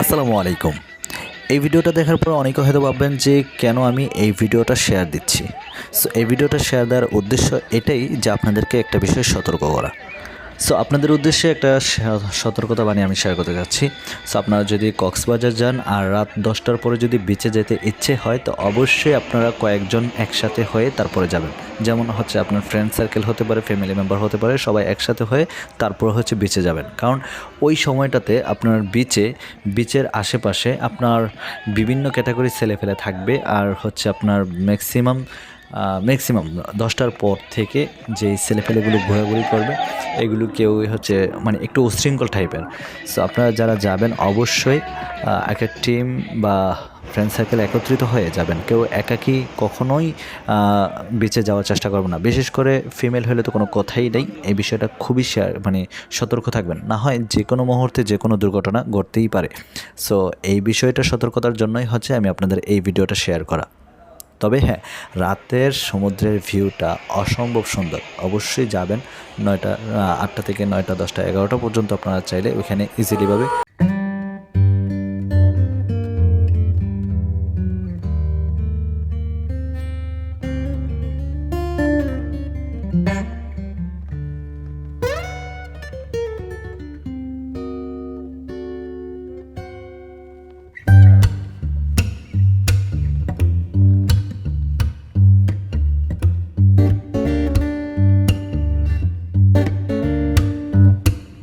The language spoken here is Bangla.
আসসালামু আলাইকুম। এই ভিডিওটা দেখার পর অনেকে হয়তো ভাববেন যে কেন আমি এই ভিডিওটা শেয়ার দিচ্ছি। সো এই ভিডিওটা শেয়ার দেওয়ার উদ্দেশ্য এটাই যে আপনাদেরকে একটা বিষয়ে সতর্ক করা। সো আপনাদের উদ্দেশ্যে একটা সতর্কতা বানিয়ে আমি শেয়ার করতে যাচ্ছি। সো আপনারা যদি কক্সবাজার যান আর রাত দশটার পরে যদি বিচে যেতে ইচ্ছে হয়, তো অবশ্যই আপনারা কয়েকজন একসাথে হয়ে তারপরে যাবেন। যেমন হচ্ছে আপনার ফ্রেন্ড সার্কেল হতে পারে ফ্যামিলি মেম্বার হতে পারে, সবাই একসাথে হয়ে তারপর হচ্ছে বিচে যাবেন। কারণ ওই সময়টাতে আপনার বিচে বিচের আশেপাশে আপনার বিভিন্ন ক্যাটাগরি ছেলে ফেলে থাকবে আর হচ্ছে আপনার ম্যাক্সিমাম ম্যাক্সিমাম দশটার পর থেকে যে ছেলেপেলেগুলো ঘোরাঘুরি করবে, এগুলো কেউ হচ্ছে মানে একটু উশৃঙ্খল টাইপের সো আপনারা যারা যাবেন, অবশ্যই একটা টিম বা ফ্রেন্ড সার্কেল একত্রিত হয়ে যাবেন। কেউ একাকী কখনোই বেঁচে যাওয়ার চেষ্টা করবে না। বিশেষ করে ফিমেল হলে তো কোনো কথাই নেই। এই বিষয়টা খুবই শেয়ার মানে সতর্ক থাকবেন। না হয় যে কোনো মুহূর্তে যে কোনো দুর্ঘটনা ঘটতেই পারে। সো এই বিষয়টা সতর্কতার জন্যই হচ্ছে আমি আপনাদের এই ভিডিওটা শেয়ার করা। তবে হ্যাঁ রাতের সমুদ্রের ভিউটা অসম্ভব সুন্দর। অবশ্যই যাবেন নয়টা আটটা থেকে নয়টা, দশটা, এগারোটা পর্যন্ত আপনারা চাইলে ওইখানে ইজিলিভাবে